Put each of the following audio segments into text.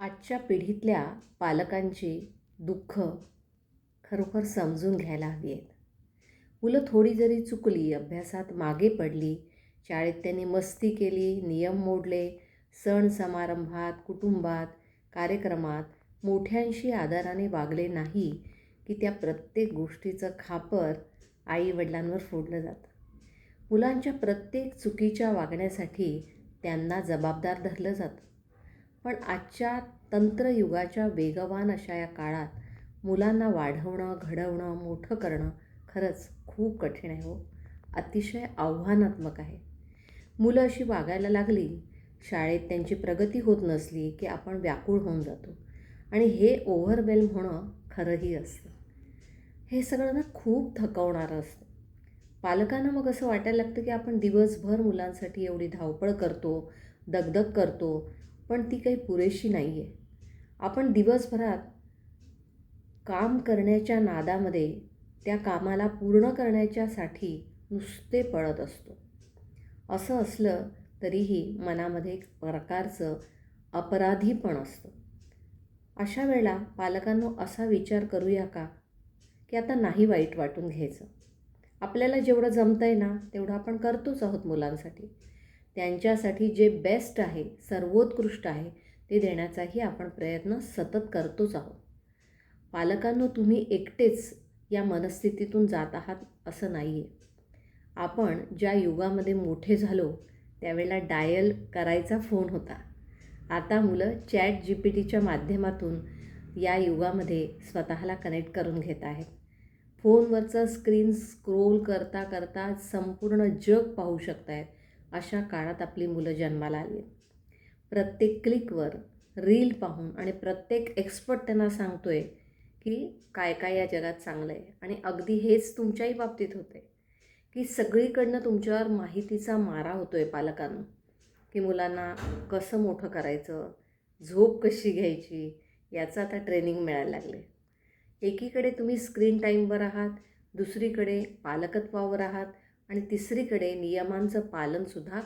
आजच्या पिढीतल्या पालकांची दुःख खरोखर समजून घ्यायला हवी आहेत. मुलं थोडी जरी चुकली अभ्यासात मागे पडली शाळेत त्यांनी मस्ती केली नियम मोडले सण समारंभात कुटुंबात कार्यक्रमात मोठ्यांशी आदराने वागले नाही की त्या प्रत्येक गोष्टीचं खापर आईवडिलांवर फोडलं जातं. मुलांच्या प्रत्येक चुकीच्या वागण्यासाठी त्यांना जबाबदार धरलं जातं. पण आजच्या तंत्रयुगाच्या वेगवान अशा या काळात मुलांना वाढवणं घडवणं मोठं करणं खरंच खूप कठीण आहे हो. अतिशय आव्हानात्मक आहे. मुलं अशी वागायला लागली शाळेत त्यांची प्रगती होत नसली की आपण व्याकुळ होऊन जातो. आणि हे ओव्हरवेल्म होणं खरंही असतं. हे सगळं ना खूप थकवणारं असतं. पालकांना मग असं वाटायला लागतं की आपण दिवसभर मुलांसाठी एवढी धावपळ करतो दगदग करतो पण ती काही पुरेशी नाही आहे आपण दिवसभरात काम करण्याच्या नादामध्ये त्या कामाला पूर्ण करण्याच्यासाठी नुसते पळत असतो. असं असलं तरीही मनामध्ये एक प्रकारचं अपराधीपण असतं. अशा वेळेला पालकांनो असा विचार करूया का? की आता नाही वाईट वाटून घ्यायचं. आपल्याला जेवढं जमतं आहे ना तेवढं आपण करतोच आहोत मुलांसाठी. त्यांच्यासाठी जे बेस्ट आहे सर्वोत्कृष्ट आहे ते देण्याचाही आपण प्रयत्न सतत करतोच आहोत. पालकांनो तुम्ही एकटेच या मनस्थितीतून जात आहात असं नाही आहे आपण ज्या युगामध्ये मोठे झालो त्यावेळेला डायल करायचा फोन होता. आता मुलं चॅट जी पी टीच्या माध्यमातून या युगामध्ये स्वतःला कनेक्ट करून घेत आहेत. फोनवरचा स्क्रीन स्क्रोल करता करता संपूर्ण जग पाहू शकत आहेत अशा काळात आपली मुलं जन्माला आली प्रत्येक क्लिकवर रील पाहून आणि प्रत्येक एक्सपर्ट त्यांना सांगतो आहे की काय काय या जगात चांगलं आहे. आणि अगदी हेच तुमच्याही बाबतीत होते की सगळीकडनं तुमच्यावर माहितीचा मारा होतो आहे पालकांना. की मुलांना कसं मोठं करायचं झोप कशी घ्यायची याचं आता ट्रेनिंग मिळायला लागले एकीकडे तुम्ही स्क्रीन टाईमवर आहात दुसरीकडे पालकत्वावर आहात आणि तिसरीकडे नियमांचं पालनसुद्धा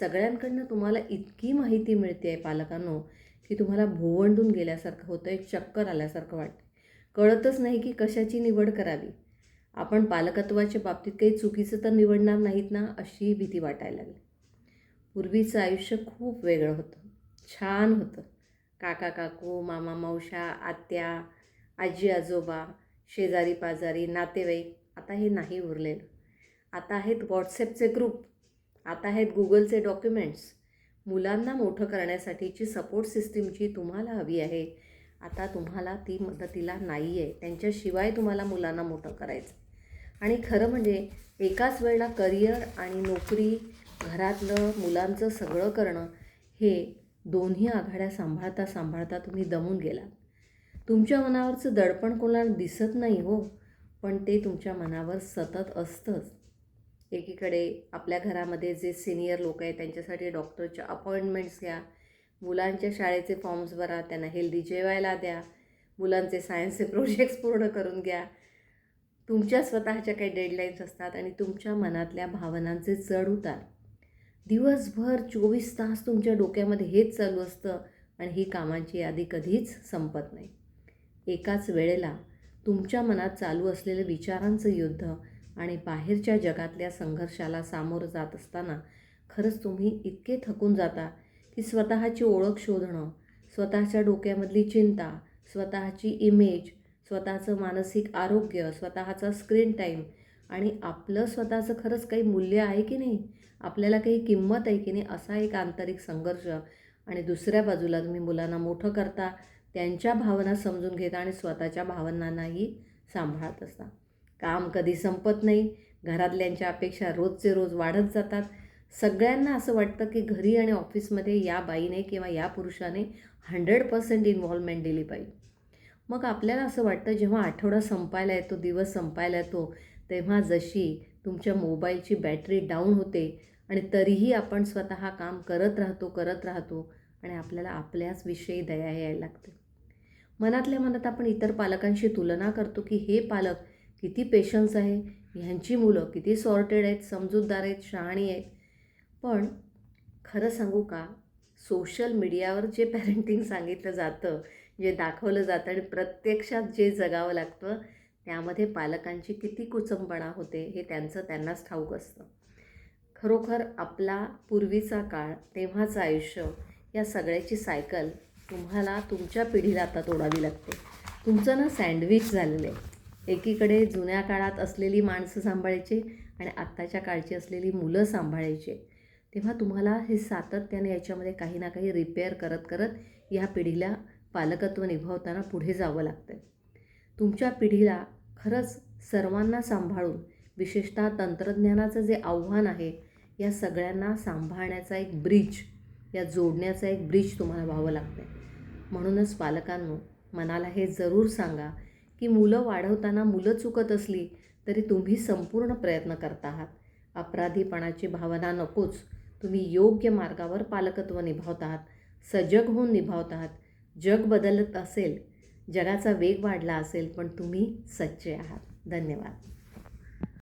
सगळ्यांकडनं तुम्हाला इतकी माहिती मिळते आहे पालकांनो की तुम्हाला भोवंडून गेल्यासारखं होतं आहे चक्कर आल्यासारखं वाटतं कळतच नाही की कशाची निवड करावी. आपण पालकत्वाच्या बाबतीत काही चुकीचं तर निवडणार नाहीत ना अशी भीती वाटायला लागली. पूर्वीचं आयुष्य खूप वेगळं होतं. छान होतं. काका काकू मामा मावशा आत्या आजी आजोबा शेजारी पाजारी नातेवाईक आता हे नाही उरलेलं. आता आहेत व्हॉट्सॲपचे ग्रुप आता आहेत गुगलचे डॉक्युमेंट्स मुलांना मोठं करण्यासाठीची सपोर्ट सिस्टीमची तुम्हाला हवी आहे. आता तुम्हाला ती मदतीला नाही आहे त्यांच्याशिवाय तुम्हाला मुलांना मोठं करायचं. आणि खरं म्हणजे एकाच वेळेला करिअर आणि नोकरी घरातलं मुलांचं सगळं करणं हे दोन्ही आघाड्या सांभाळता सांभाळता तुम्ही दमून गेलात. तुमच्या मनावरचं दडपण कोणाला दिसत नाही हो पण ते तुमच्या मनावर सतत असतंच. एकीकडे आपल्या घरामध्ये जे सिनियर लोक आहेत त्यांच्यासाठी डॉक्टरच्या अपॉइंटमेंट्स घ्या. मुलांच्या शाळेचे फॉर्म्स भरा त्यांना हेल्दी जेवायला द्या. मुलांचे सायन्सचे प्रोजेक्ट्स पूर्ण करून घ्या. तुमच्या स्वतःच्या काही डेडलाईन्स असतात आणि तुमच्या मनातल्या भावनांचे चढ उतार. दिवसभर चोवीस तास तुमच्या डोक्यामध्ये हेच चालू असतं आणि ही कामांची यादी कधीच संपत नाही. एकाच वेळेला तुमच्या मनात चालू असलेलं विचारांचं युद्ध आणि बाहेरच्या जगातल्या संघर्षाला सामोरं जात असताना खरंच तुम्ही इतके थकून जाता की स्वतःची ओळख शोधणं स्वतःच्या डोक्यामधली चिंता स्वतःची इमेज स्वतःचं मानसिक आरोग्य स्वतःचा स्क्रीन टाईम आणि आपलं स्वतःचं खरंच काही मूल्य आहे की नाही? आपल्याला काही किंमत आहे की नाही? असा एक आंतरिक संघर्ष. आणि दुसऱ्या बाजूला तुम्ही मुलांना मोठं करता त्यांच्या भावना समजून घेता आणि स्वतःच्या भावनांनाही सांभाळत असता. काम कधी संपत नाही. घरातल्यांच्या अपेक्षा रोजचे रोज वाढत जातात. सगळ्यांना असं वाटतं की घरी आणि ऑफिसमध्ये या बाईने किंवा या पुरुषाने हंड्रेड पर्सेंट इन्व्हॉल्वमेंट दिली पाहिजे. मग आपल्याला असं वाटतं जेव्हा आठवडा संपायला येतो दिवस संपायला येतो तेव्हा जशी तुमच्या मोबाईलची बॅटरी डाऊन होते आणि तरीही आपण स्वतः काम करत राहतो करत राहतो आणि आपल्याला आपल्याच विषयी दया यायला लागते. मनातल्या मनात आपण इतर पालकांशी तुलना करतो की हे पालक किती पेशन्स आहे ह्यांची मुलं किती सॉर्टेड आहेत समजूतदार आहेत शहाणी आहेत. पण खरं सांगू का सोशल मीडियावर जे पॅरेंटिंग सांगितलं जातं जे दाखवलं जातं आणि प्रत्यक्षात जे जगावं लागतं त्यामध्ये पालकांची किती कुचंबणा होते हे त्यांचं त्यांनाच ठाऊक असतं. खरोखर आपला पूर्वीचा काळ तेव्हाचं आयुष्य या सगळ्याची सायकल तुम्हाला तुमच्या पिढीला आता तोडावी लागते. तुमचं ना सँडविच झालेलं आहे. एकीकडे जुन्या काळात असलेली माणसं सांभाळायची आणि आत्ताच्या काळची असलेली मुलं सांभाळायची. तेव्हा तुम्हाला हे सातत्याने याच्यामध्ये काही ना काही रिपेअर करत करत ह्या पिढीला पालकत्व निभावताना पुढे जावं लागतं तुमच्या पिढीला खरंच सर्वांना सांभाळून विशेषतः तंत्रज्ञानाचं जे आव्हान आहे या सगळ्यांना सांभाळण्याचा एक ब्रिज या जोडण्याचा एक ब्रिज तुम्हाला व्हावं लागतं म्हणूनच पालकांनो मनाला हे जरूर सांगा की मुलं वाढवताना मुलं चुकत असली तरी तुम्ही संपूर्ण प्रयत्न करत आहात. अपराधीपणाची भावना नकोच. तुम्ही योग्य मार्गावर पालकत्व निभावत आहात. सजग होऊन निभावत आहात. जग बदलत असेल जगाचा वेग वाढला असेल पण तुम्ही सच्चे आहात. धन्यवाद.